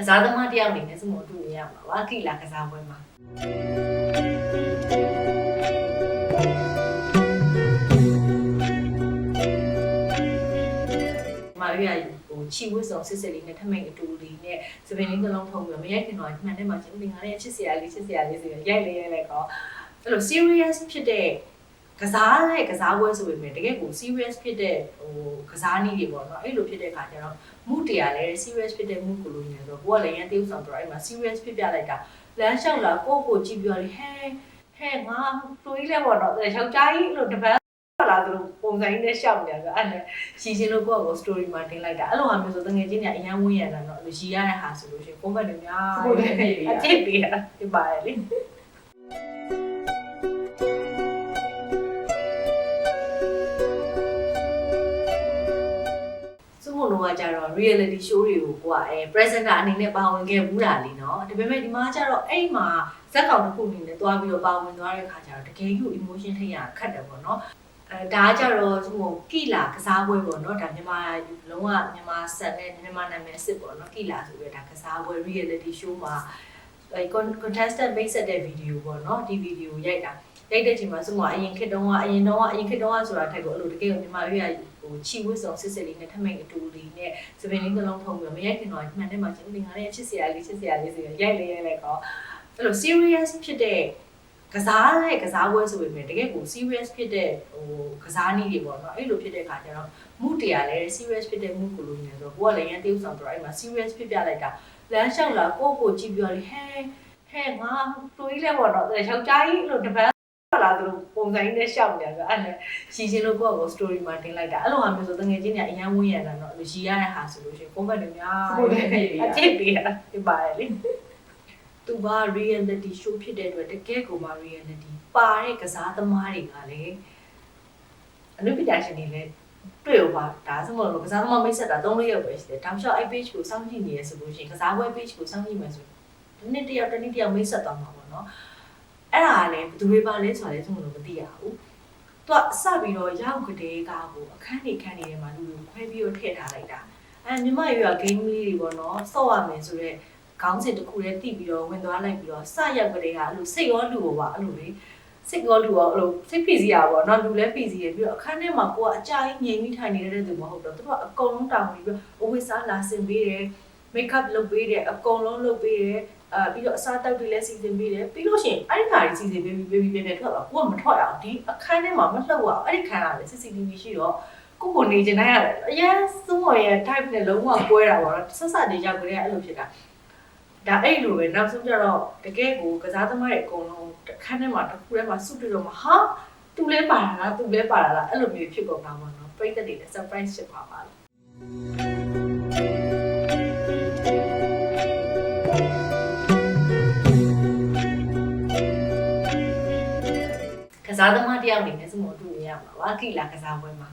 ကစားသမားတစ်ယောက်အနေနဲ့စမတူရရမှာပါကိလာကစားပွဲမှာမာရီယာဟိုချီဝတ်ဆောင်စစ်စစ်လေးနဲ့ထမိန်အတူလေးနဲ့စပင်လေးတစ်လုံးထုံပြီးမရိုက်ခင်တော့မှန်တယ်မှာကျင်းပင်ငါရဲ့ချစ်စရာလေးချစ်စရာလေးဆိုရင်ရိုက်လေရိုက်လေကောအဲ့လို serious ဖြစ်တဲ့ ကစားတဲ့ကစားပွဲဆိုပေမဲ့တကယ်ကို serious ဖြစ်တဲ့ဟိုကစားနည်းတွေပေါ့နော်အဲ့လိုဖြစ်တဲ့ခါကျတော့မှုတရားလဲ serious ဖြစ်တဲ့မှုကိုလိုနေတော့ကိုကလည်းရန်တေးဥဆောင်တော့အဲ့မှာ serious ဖြစ်ပြလိုက်တာလမ်းလျှောက်လာကိုယ့်ကိုကြည့်ပြောလေဟဲဟဲငါတွေးလဲပေါ့နော်ယောက်ျားကြီးလို့တပန်းလာသူပုံစံကြီးနဲ့ရှောက်နေတာဆိုအဲ့နဲ့ရှည်ချင်းလို့ကိုယ့်ကို story မှာတင်လိုက်တာအဲ့လိုဟာမျိုးဆိုတငယ်ချင်းတွေအရန်ဝင်းရတာတော့ရည်ရတဲ့ဟာဆိုလို့ရှိရင် comment တွေများကိုယ်လည်းပြေးရအဖြစ်ပေးတာဒီပါလေ reality show တွေကိုကိုကအဲ presenter အနေနဲ့ပါဝင်ခဲ့ဘူးတာလीเนาะဒါပေမဲ့ဒီမှာကျတော့အဲ့မှာဇက်ကောင်တစ်ခုအနေနဲ့တွားပြီးတော့ပါဝင်သွားတဲ့ခါကျတော့တကယ်ကြီး emotion ထိရခတ်တယ်ပေါ့เนาะအဲဒါကကြတော့စုမကီလာကစားပွဲပေါ့เนาะဒါမြန်မာလုံးဝမြန်မာဆက်နဲ့မြန်မာနာမည်စစ်ပေါ့เนาะကီလာဆိုပြီးတော့ဒါကစားပွဲ reality show မှာအဲ contestant မိတ်ဆက်တဲ့ဗီဒီယိုပေါ့เนาะဒီဗီဒီယိုရိုက်တာရိုက်တဲ့ချိန်မှာစုမအရင်ခေတ်တုန်းကအရင်တုန်းကအရင်ခေတ်တုန်းကဆိုတာထိုက်ကိုအဲ့လိုတကယ်ကိုမြန်မာပြည်ကဟို ချီဝတ်ဆောင်စစ်စစ်လေးနဲ့ထမိန်အတူလေးနဲ့စပင်လေးတစ်လုံးထုံပြီးမရိုက်ခင်တော့မှန်တယ်မှာကျင်းပင်ငါရဲ့ချစ်စရာလေးချစ်စရာလေးဆိုရင်ရိုက်လေရိုက်လေကောအဲ့လို serious ဖြစ်တဲ့ကစားတဲ့ကစားပွဲဆိုပေမဲ့တကယ်ကို serious ဖြစ်တဲ့ဟိုကစားနည်းတွေပေါ့နော်အဲ့လိုဖြစ်တဲ့ခါကျတော့မှုတရားလဲ serious ဖြစ်တဲ့မှုကိုလိုနေဆိုတော့ကိုကလည်းရန်တေးဥဆောင်တော့အဲ့မှာ serious ဖြစ်ပြလိုက်တာလမ်းလျှောက်လာကိုယ့်ကိုကြည့်ပြောလေဟဲဟဲငါတွေးလဲပေါ့နော်ယောက်ျားကြီးလို့တပ န်းလာသူပုံစံကြီးနဲ့ရှောက်နေတာဆိုအဲ့နဲ့ရှည်ချင်းလို့ကိုယ့်ကို story မှာတင်လိုက်တာအဲ့လိုဟာမျိုးဆိုတငယ်ချင်းတွေအရန်ဝင်းရတာတော့ရည်ရတဲ့ဟာဆိုလို့ရှိရင် comment တွေများကိုယ်လည်းပြေးရအဖြစ်ပေးတာဒီပါလေသူက reality show ဖြစ်တဲ့အတွက်တကယ်ကိုမှ reality ပါတဲ့ကစားသမားတွေကလည်းအနုပညာရှင်တွေလည်းတွေ့ရောပါဒါဆိုမလို့ကစားသမားမိတ်ဆက်တာ၃လရက်ပဲရှိတယ်တောင်လျှောက်အဲ့ page ကိုစောင့်ကြည့်နေရဆိုလို့ရှိရင်ကစားပွဲ page ကိုစောင့်ကြည့်မယ်ဆိုဒီနေ့တယောက်တစ်နေ့တယောက်မိတ်ဆက်သွားမှာပေါ့နော် အဲ့ဒါကလည်းဘယ်သူတွေပါလဲဆိုတာလည်းသူ့မလို့မသိရဘူးသူကစပြီးတော့ရောက်ကြတဲ့ကားကိုအခန်းနေခန်းနေထဲမှာလူလူခွဲပြီးတော့ထည့်ထားလိုက်တာအဲမြမရွာ game လေးတွေပေါ့နော်စော့ရမယ်ဆိုတော့ခေါင်းစဉ်တစ်ခုတည်းတိပြီးတော့ဝင်သွားလိုက်ပြီးတော့စရောက်ကလေးကအဲ့လိုစိတ်ရောလူရောပါအဲ့လိုလေစိတ်ရောလူရောအဲ့လိုစိတ်ဖိစီရပါပေါ့နော်လူလည်းဖိစီရပြီးတော့အခန်းထဲမှာကိုကအကြာကြီးငြိမ်ပြီးထိုင်နေတဲ့သူမဟုတ်တော့သူတို့ကအကုန်လုံးတောင်းပြီးတော့အဝိစားလာဆင်ပေးတယ် make up လုပ်ပေးတယ်အကုန်လုံးလုပ်ပေးတယ် အာပြီးတော့အစားတောက်တွေလည်းစီစဉ်ပေးတယ်ပြီးလို့ရှိရင်အဲ့ဒီခါကြီးစီစဉ်ပေးပြီးပေးပြီးပြပြထွက်သွားကိုကမထွက်အောင်ဒီအခန်းထဲမှာမလှုပ်အောင်အဲ့ဒီခန်းကလည်း CCTV ရှိတော့ကိုကိုနေချင်တိုင်းရတယ်အရင်စုံဝရဲ့ type နဲ့လုံးဝကွဲတာပေါ့နော်ဆက်ဆက်နေရောက်ကြတဲ့အဲ့လိုဖြစ်တာဒါအဲ့လိုပဲနောက်ဆုံးကျတော့တကယ်ကိုကစားသမားတွေအကုန်လုံးတစ်ခန်းထဲမှာတစ်ခုထဲမှာစုတွေ့တော့မှဟာသူလဲပါတာလားသူလဲပါတာလားအဲ့လိုမျိုးဖြစ်ကုန်တာပေါ့နော်ပြိတ္တတွေလည်း surprise ဖြစ်ပါပါလား စားသမားတစ်ယောက်အနေနဲ့စမတူရရမှာပါကိလာကစားပွဲမှာ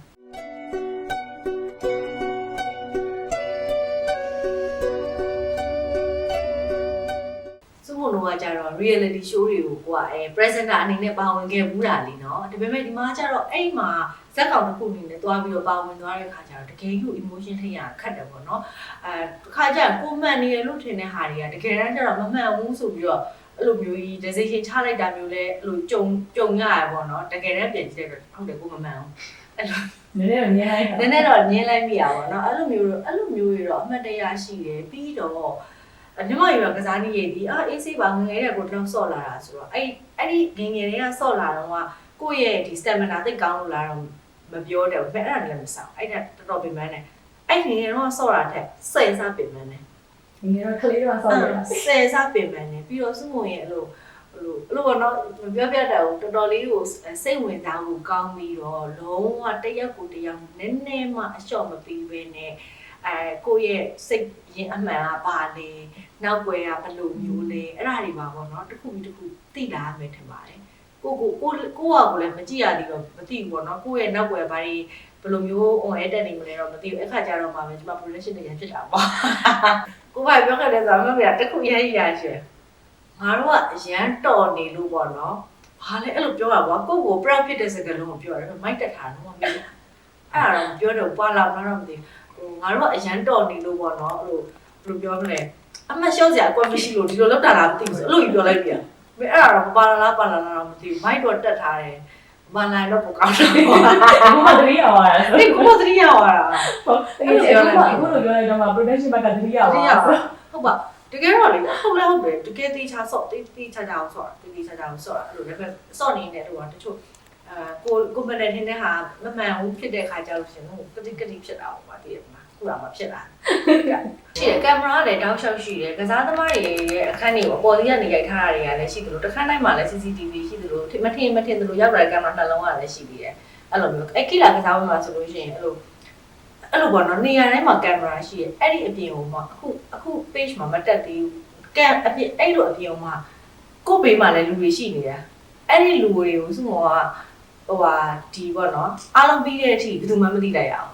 စုမလို့ကကြတော့ reality show တွေကိုကိုကအဲ presenter အနေနဲ့ပါဝင်ခဲ့ဘူးတာလीเนาะဒါပေမဲ့ဒီမှာကျတော့အဲ့မှာဇက်ကောင်တစ်ခုအနေနဲ့တွားပြီးတော့ပါဝင်သွားတဲ့ခါကျတော့တကယ်ကြီး emotion ထိရခတ်တယ်ပေါ့เนาะအဲခါကျကိုမှန်နေရလို့ထင်တဲ့ဟာတွေကတကယ်တမ်းကျတော့မမှန်ဘူးဆိုပြီးတော့ အဲ့လိုမျိုးကြီး decision ချလိုက်တာမျိုးလဲအဲ့လိုကြုံကြုံရရပေါ့เนาะတကယ်တမ်းပြင်ကြည့်လိုက်တော့ဟုတ်တယ်ကိုမမှန်ဘူးအဲ့လို နည်းနည်းတော့ညှိုင်း နည်းနည်းတော့ညင်းလိုက်မိရပါတော့เนาะအဲ့လိုမျိုးအဲ့လိုမျိုးတွေတော့အမှတ်တရရှိတယ်ပြီးတော့အညီမရွာကစားနည်းရည်ဒီအာအေးဆေးပါငငယ်တဲ့ကိုတော့ဆော့လာတာဆိုတော့အဲ့အဲ့ဒီငငယ်တွေကဆော့လာတော့ကကိုယ့်ရဲ့ဒီ stamina သိပ်ကောင်းလို့လားတော့မပြောတယ်ဘူးအဲ့ဒါလည်းမဆောင်အဲ့ဒါတော်တော်ပင်ပန်းတယ်အဲ့ငငယ်တော့ဆော့လာတဲ့ဆယ်စားပင်ပန်းတယ် ငယ်တော့ကလေးတော့ဆောက်ရတာဆယ်စားပင်ပန်းတယ်ပြီးတော့စုမုံရဲ့အဲ့လိုဟိုအဲ့လိုပေါ့နော်မပြောပြတတ်ဘူးတော်တော်လေးကိုစိတ်ဝင်စားမှုကောင်းပြီးတော့လုံးဝတရက်ကိုတရက်နည်းနည်းမှအလျှော့မပြီးဘဲနဲ့အဲကိုယ့်ရဲ့စိတ်ရင်အမှန်ကပါလေနောက်ွယ်ကဘယ်လိုမျိုးလဲအဲ့ဒါတွေပါပေါ့နော်တစ်ခုပြီးတစ်ခုသိလာရမယ်ထင်ပါတယ်ကိုကိုကိုကိုကကိုလည်းမကြည့်ရသေးတော့မသိဘူးပေါ့နော်ကိုယ့်ရဲ့နောက်ွယ်ဘာတွေဘယ်လိုမျိုး on air တက်နေမလဲတော့မသိဘူးအခါကျတော့မှပဲကျွန်မ production တွေရဖြစ်တာပေါ့ ကိုကပြောခဲ့တဲ့ဆိုတော့မမေကတစ်ခုရရရရှင်ငါတို့ကအရန်တော်နေလို့ပေါ့နော်ဘာလဲအဲ့လိုပြောတာကွာကိုကို proud ဖြစ်တဲ့စကားလုံးကိုပြောရတယ်မိုက်တက်တာတော့မမေအဲ့ဒါတော့ပြောတော့ပွာလာမလားတော့မသိဘူးဟိုငါတို့ကအရန်တော်နေလို့ပေါ့နော်အဲ့လိုဘယ်လိုပြောမလဲအမှတ်ရှော့စရာကွက်မရှိလို့ဒီလိုလောက်တာလားမသိဘူးဆိုအဲ့လိုကြီးပြောလိုက်ပြန်မင်းအဲ့ဒါတော့ပါလာလားပါလာလားတော့မသိဘူးမိုက်တော့တက်ထားတယ် မလာတော့ပိုကောင်းတယ်အခုမှတတိယအောင်ရဒီကိုသတိရသွားတာဟုတ်တကယ်ပြောလိုက်အခုလိုပြောလိုက်တော့မှ production ဘက်ကတတိယအောင်သတိရဟုတ်ပါတကယ်တော့လေဟုတ်လဲဟုတ်တယ်တကယ်တေးချဆော့တေးတေးချချအောင်ဆော့တေးတေးချချအောင်ဆော့အဲ့လိုလည်းပဲဆော့နေတယ်တော့တချို့အာကိုကိုမနဲ့ထင်းတဲ့ဟာမမှန်ဘူးဖြစ်တဲ့ခါကြလို့ရှင်ဟိုကတိကတိဖြစ်တာပေါ့ဒီမှာခု တော့မဖြစ်တာရှိတယ်ကင်မရာလည်းတောက်လျှောက်ရှိတယ်ကစားသမားတွေရဲ့အခန်းတွေပေါ့ပေါ်စီကနေရိုက်ထားတာတွေကလည်းရှိသလိုတစ်ခါတိုင်းမှာလည်း CCTV ရှိသလိုမထင်မထင်သလိုရောက်လာတဲ့ကင်မရာနှလုံးကလည်းရှိသေးတယ်အဲ့လိုမျိုးအဲ့ကိလာကစားဝင်မှာဆိုလို့ရှိရင်အဲ့လိုအဲ့လိုပေါ့နော်နေရာတိုင်းမှာကင်မရာရှိရဲ့အဲ့ဒီအပြင်ကိုမှအခုအခု page မှာမတက်သေးဘူးကင်အပြင်အဲ့လိုအပြင်မှာကိုယ့်ဘေးမှာလည်းလူတွေရှိနေတာအဲ့ဒီလူတွေကိုစုမောကဟိုဟာဒီပေါ့နော်အားလုံးပြီးတဲ့အထိဘယ်သူမှမသိလိုက်ရအောင်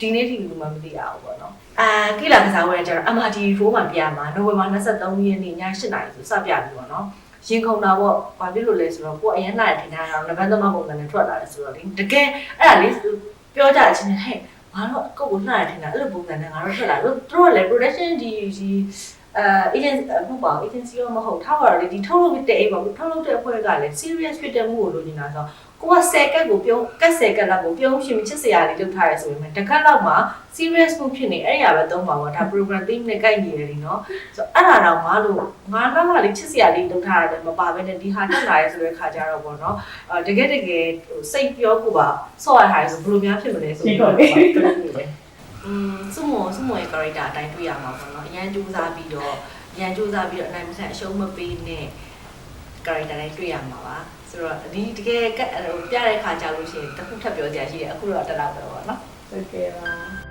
ဒီနေ့ထိဘယ်သူမှမသိရအောင်ပေါ့နော်အာကိလာကစားဝဲကျတော့ MRT4 မှာပြမှာနိုဝင်ဘာ23ရက်နေ့ည7:00နာရီဆိုစပြပြီပေါ့နော်ရင်ခုန်တာပေါ့ဘာဖြစ်လို့လဲဆိုတော့ကိုယ်အရင်လာတဲ့ထင်တာတော့နဗန်သမပုံစံနဲ့ထွက်လာတယ်ဆိုတော့လေတကယ်အဲ့ဒါလေးပြောကြတဲ့အချင်းဟဲ့ငါတို့ကိုယ့်ကိုနှားရထင်တာအဲ့လိုပုံစံနဲ့ငါတို့ထွက်လာတို့တို့ကလည်း production ဒီဒီအဲ agency မဟုတ်ပါဘူး agency ရောမဟုတ်ထားပါတော့လေဒီထုတ်လုပ်တဲ့အိမ်ပါဘူးထုတ်လုပ်တဲ့အဖွဲ့ကလည်း serious ဖြစ်တဲ့မှုကိုလိုချင်တာဆို ကိုက10ကက်ကိုပြုံးကက်10ကက်လောက်ကိုပြုံးရှင်ချစ်စရာလေးလုပ်ထားရဆိုရင်တကက်လောက်မှာ serious မှုဖြစ်နေအဲ့ရပဲသုံးပါဘောဒါ program theme နဲ့ကိုက်နေတယ်လीเนาะဆိုအဲ့ဒါတော့ငါတို့ငါတော့ကလေးချစ်စရာလေးလုပ်ထားရတယ်မပါဘဲနဲ့ဒီဟာတက်လာရဲဆိုတဲ့ခါကြတော့ပေါ့နော်အဲတကယ်တကယ်စိတ်ပြောကိုပါဆော့ရထားရဆိုဘယ်လိုများဖြစ်မလဲဆိုတော့ อืมစုမစုမရဲ့ character အတိုင်းတွေ့ရမှာပေါ့နော်အရန်ကြိုးစားပြီးတော့အရန်ကြိုးစားပြီးတော့အနိုင်မဆန်အရှုံးမပေးနဲ့ character တိုင်းတွေ့ရမှာပါဆိုတော့ဒီတကယ်ကဟိုပြတဲ့ခါကြလို့ရှိရင်တစ်ခုထပ်ပြောကြရရှိတယ်အခုတော့တက်တော့ပဲပေါ့နော်ဟုတ်ကဲ့ပါ